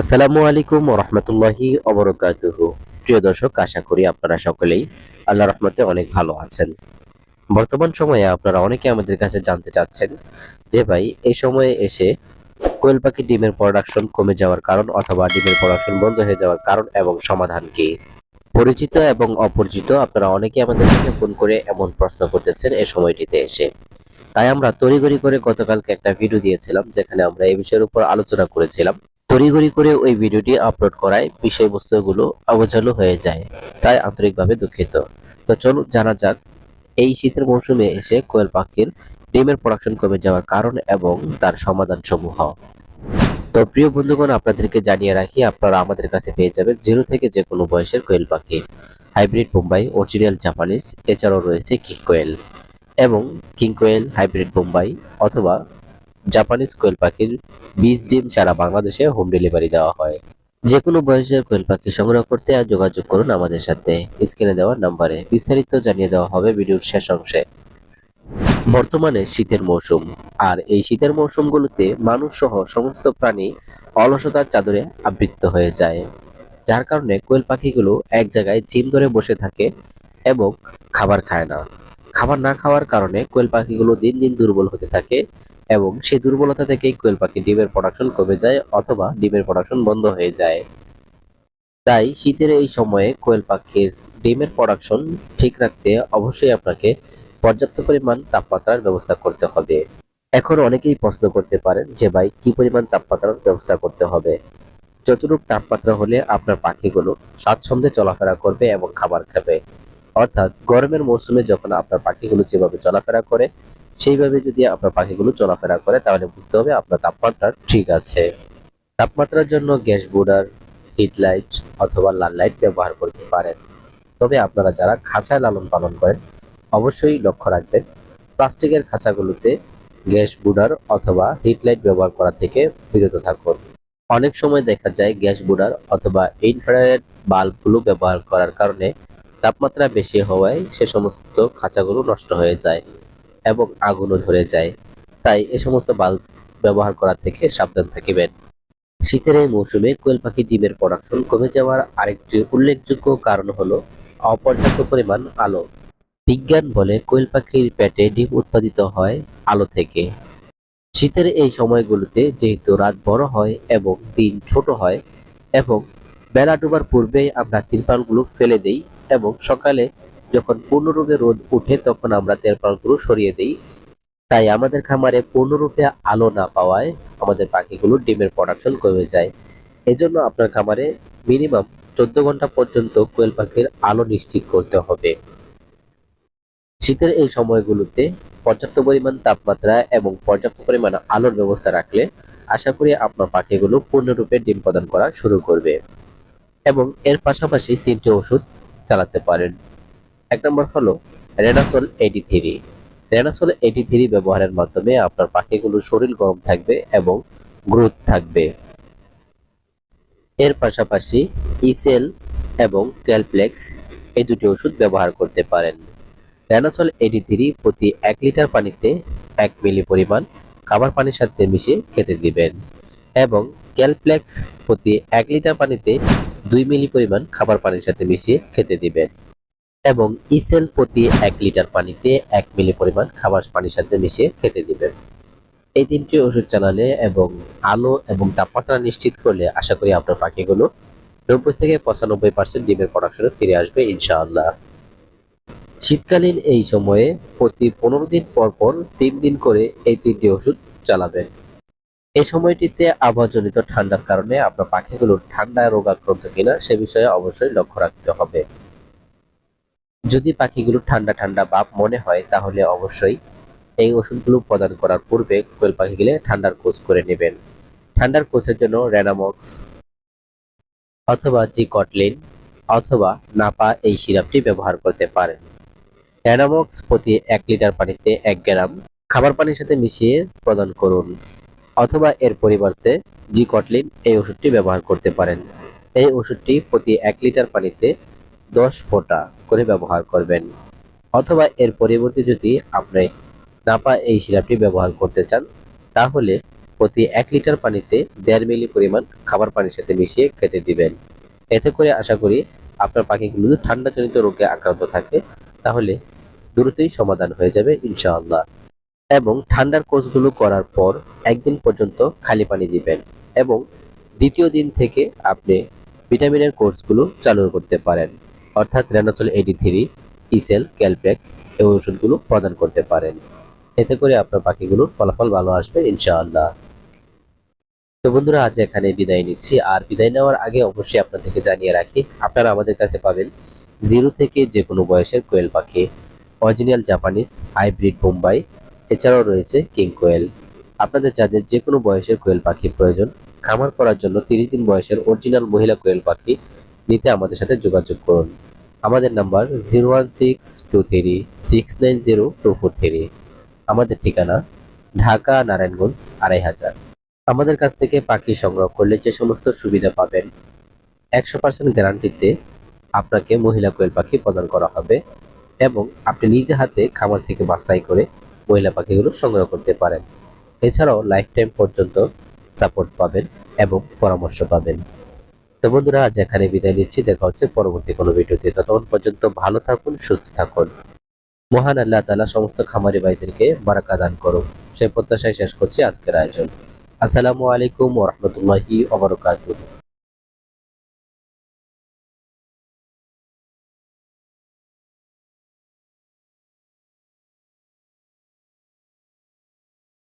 আসসালামু আলাইকুম রহমতুল্লাহি অবরকাতুহু প্রিয় দর্শক, আশা করি আপনারা সকলেই আল্লাহ রহমতে অনেক ভালো আছেন। বর্তমান সময়ে আপনারা অনেকে আমাদের কাছে জানতে চাচ্ছেন যে, ভাই, এই সময়ে এসে কোয়েল পাখি ডিমের প্রোডাকশন কমে যাওয়ার কারণ অথবা ডিমের প্রোডাকশন বন্ধ হয়ে যাওয়ার কারণ এবং সমাধান কি? পরিচিত এবং অপরিচিত আপনারা অনেকে আমাদের কাছে ফোন করে এমন প্রশ্ন করতেছেন এই সময়টিতে এসে। তাই আমরা তড়িঘড়ি করে গতকালকে একটা ভিডিও দিয়েছিলাম, যেখানে আমরা এই বিষয়ের উপর আলোচনা করেছিলাম। তড়িঘড়ি করে ওই ভিডিওটি আপলোড করায় বিষয়বস্তুগুলো অগোছালো হয়ে যায়, তাই আন্তরিকভাবে দুঃখিত। তো চলুন জানা যাক, এই শীতের মৌসুমে এসে কোয়েল পাখির ডিমের প্রোডাকশন কমে যাওয়ার কারণ এবং তার সমাধান সমূহ তো প্রিয় বন্ধুগণ, আপনাদেরকে জানিয়ে রাখি, আপনারা আমাদের কাছে পেয়ে যাবেন জিরো থেকে যে কোনো বয়সের কোয়েল পাখি। হাইব্রিড বোম্বাই, অরিজিনাল জাপানিজ, এছাড়াও রয়েছে কিং কোয়েল। এবং কিং কোয়েল, হাইব্রিড বোম্বাই অথবা জাপানিজ কোয়েল পাখির বীজ, ডিম ছাড়া বাংলাদেশে হোম ডেলিভারি দেওয়া হয়। যে কোনো বয়সের কোয়েল পাখি সংগ্রহ করতে আর যোগাযোগ করুন আমাদের সাথে। স্ক্রিনে দেওয়া নাম্বারে বিস্তারিত জানিয়ে দেওয়া হবে ভিডিওর শেষ অংশে। বর্তমানে শীতের মৌসুম, আর এই শীতের মৌসুমগুলোতে মানুষ সহ সমস্ত প্রাণী অলসতার চাদরে আবৃত্ত হয়ে যায়। যার কারণে কোয়েল পাখিগুলো এক জায়গায় জিম ধরে বসে থাকে এবং খাবার খায় না। খাবার না খাওয়ার কারণে কোয়েল পাখিগুলো দিন দিন দুর্বল হতে থাকে এবং সেই দুর্বলতা থেকেই কোয়েল পাখি ডিমের প্রোডাকশন কমে যায় অথবা ডিমের প্রোডাকশন বন্ধ হয়ে যায়। তাই শীতের এই সময়ে কোয়েল পাখির ডিমের প্রোডাকশন ঠিক রাখতে অবশ্যই আপনাকে পর্যাপ্ত পরিমাণ তাপমাত্রার ব্যবস্থা করতে হবে। এখন অনেকেই প্রশ্ন করতে পারেন যে ভাই, কি পরিমাণ তাপমাত্রার ব্যবস্থা করতে হবে? যতটুকু তাপমাত্রা হলে আপনার পাখিগুলো স্বাচ্ছন্দ্যে চলাফেরা করবে এবং খাবার খাবে। অর্থাৎ গরমের মৌসুমে যখন আপনার পাখিগুলো যেভাবে চলাফেরা করে সেইভাবে যদি আপনার পাখিগুলো চলাফেরা করে, তাহলে বুঝতে হবে আপনার তাপমাত্রা ঠিক আছে। তাপমাত্রার জন্য গ্যাস বোর্ডার হিট লাইট অথবা লাল লাইট ব্যবহার করতে পারেন। তবে আপনারা যারা খাঁচায় লালন পালন করেন, অবশ্যই লক্ষ্য রাখবেন, প্লাস্টিকের খাঁচাগুলোতে গ্যাস বুডার অথবা হিট লাইট ব্যবহার করা থেকে বিরত থাকুন। অনেক সময় দেখা যায় গ্যাস বুডার অথবা ইনফ্রারেড বাল্বগুলো ব্যবহার করার কারণে তাপমাত্রা বেশি হওয়ায় সে সমস্ত খাঁচাগুলো নষ্ট হয়ে যায়। এবং আগুনও ধরে যায়। তাই এ সমস্ত বাল্ব ব্যবহার করা থেকে সাবধান থাকিবেন। শীতের এই মৌসুমে কোয়েল পাখি ডিমের প্রোডাকশন কমে যাওয়ার আরেকটি উল্লেখযোগ্য কারণ হলো অপর্যাপ্ত পরিমাণ আলো। বিজ্ঞান বলে কোয়েল পাখির পেটে ডিম উৎপাদিত হয় আলো থেকে। শীতের এই সময়গুলোতে যেহেতু রাত বড় হয় এবং দিন ছোট হয় এবং বেলা ডোবার পূর্বেই আমরা তিরপালগুলো ফেলে দেই এবং সকালে যখন পূর্ণরূপে রোদ উঠে তখন আমরা তিরপালগুলো সরিয়ে দেই। তাই আমাদের খামারে পূর্ণরূপে আলো না পাওয়ায় আমাদের পাখিগুলো ডিমের প্রোডাকশন কমে যায়। এজন্য আপনার খামারে মিনিমাম চোদ্দ ঘণ্টা পর্যন্ত কোয়েল পাখির আলো নিশ্চিত করতে হবে। শীতের এই সময়গুলোতে পর্যাপ্ত পরিমাণ তাপমাত্রা এবং পর্যাপ্ত পরিমাণ আলোর ব্যবস্থা রাখলে আশা করি আপনার পাখিগুলো পূর্ণরূপে ডিম প্রদান করা শুরু করবে। এবং এর পাশাপাশি তিনটি ওষুধ চালাতে পারেন। এক নম্বর হলো রেনাসল এইটি থ্রি রেনাসল এইটি থ্রি ব্যবহারের মাধ্যমে আপনার পাখিগুলোর শরীর গরম থাকবে এবং গ্রোথ থাকবে। এর পাশাপাশি ইসেল এবং ক্যালপ্লেক্স এই দুটি ওষুধ ব্যবহার করতে পারেন। র্যানাসল এইটি থ্রি প্রতি এক লিটার পানিতে এক মিলি পরিমাণ খাবার পানির সাথে মিশিয়ে খেতে দিবেন এবং ক্যালপ্লেক্স প্রতি এক লিটার পানিতে দুই মিলি পরিমাণ খাবার পানির সাথে মিশিয়ে খেতে দিবেন। এবং ইসেল প্রতি এক লিটার পানিতে এক মিলি পরিমাণ খাবার পানির সাথে মিশিয়ে খেতে দিবেন। এই তিনটি ওষুধ চালালে এবং আলো এবং তাপমাত্রা নিশ্চিত করলে আশা করি আপনার পাখিগুলো নব্বই থেকে পঁচানব্বই পার্সেন্ট ডিমের প্রোডাকশনে ফিরে আসবে ইনশাআল্লাহ। শীতকালীন এই সময়ে প্রতি পনেরো দিন পর পর তিন দিন করে এই তিনটি ওষুধ চালাবেন। এই সময়টিতে আবহাওয়াজনিত ঠান্ডার কারণে আপনার পাখিগুলোর ঠান্ডা রোগাক্রান্ত কিনা সে বিষয়ে অবশ্যই লক্ষ্য রাখতে হবে। যদি পাখিগুলো ঠান্ডা ঠান্ডা ভাব মনে হয়, তাহলে অবশ্যই এই ওষুধগুলো প্রদান করার পূর্বে কোয়েল পাখিগুলো ঠান্ডার কোচ করে নেবেন। ঠান্ডার কোচের জন্য রেনামক্স অথবা জি কটলিন অথবা নাপা এই সিরাপটি ব্যবহার করতে পারেন। রেনামক্স প্রতি এক লিটার পানিতে এক গ্রাম খাবার পানির সাথে মিশিয়ে প্রদান করুন অথবা এর পরিবর্তে জি কটলিন এই ওষুধটি ব্যবহার করতে পারেন। এই ওষুধটি প্রতি এক লিটার পানিতে দশ ফোঁটা করে ব্যবহার করবেন। অথবা এর পরিবর্তে যদি আপনি নাপা এই সিরাপটি ব্যবহার করতে চান, তাহলে প্রতি এক লিটার পানিতে দেড় মিলি পরিমাণ খাবার পানির সাথে মিশিয়ে খেতে দিবেন। এতে করে আশা করি আপনার পাখিগুলো যদি ঠান্ডাজনিত রোগে আক্রান্ত থাকে, তাহলে দ্রুতই সমাধান হয়ে যাবে ইনশাআল্লাহ। এবং ঠান্ডার কোর্সগুলো করার পর একদিন পর্যন্ত খালি পানি দিবেন এবং দ্বিতীয় দিন থেকে আপনি ভিটামিনের কোর্সগুলো চালু করতে পারেন। অর্থাৎ রেনাসল এইটি থ্রি ইসেল ক্যালপ্লেক্স এই ওষুধগুলো প্রদান করতে পারেন। এতে করে আপনার পাখিগুলোর ফলাফল ভালো আসবে, ইনশাআল্লাহ। তো বন্ধুরা, আজ এখানে বিদায় নিচ্ছি। আর বিদায় নেওয়ার আগে অবশ্যই আপনাদেরকে জানিয়ে রাখি, আপনারা আমাদের কাছে পাবেন জিরো থেকে যে কোনো বয়সের কোয়েল পাখি, অরিজিনাল জাপানিজ, হাইব্রিড বোম্বাই, এছাড়াও রয়েছে কিং কোয়েল। আপনাদের যাদের যে কোনো বয়সের কোয়েল পাখি প্রয়োজন, খামার করার জন্য তিরিশ দিন বয়সের অরিজিনাল মহিলা কোয়েল পাখি নিতে আমাদের সাথে যোগাযোগ করুন। আমাদের number zero one six two three, six nine zero two four three. আমাদের ঠিকানা ঢাকা নারায়ণগঞ্জ আড়াই হাজার। আমাদের কাছ থেকে পাখি সংগ্রহ করলে যে সমস্ত সুবিধা পাবেন, একশো পার্সেন্ট গ্যারান্টিতে আপনাকে মহিলা কোয়েল পাখি প্রদান করা হবে এবং আপনি নিজে হাতে খামার থেকে বাছাই করে মহিলা পাখিগুলো সংগ্রহ করতে পারেন। এছাড়াও লাইফ টাইম পর্যন্ত সাপোর্ট পাবেন এবং পরামর্শ পাবেন। তো বন্ধুরা, আজ এখানে বিদায় নিচ্ছি। দেখা হচ্ছে পরবর্তী কোনো ভিডিওতে। ততক্ষণ পর্যন্ত ভালো থাকুন, সুস্থ থাকুন। মহান আল্লাহ তালা সমস্ত খামারি ভাইদেরকে বারাকা দান করুন সেই প্রত্যাশায় শেষ করছি আজকের আয়োজন। আসসালামু আলাইকুম ওরহমতুল্লাহি ওবরকাতুহ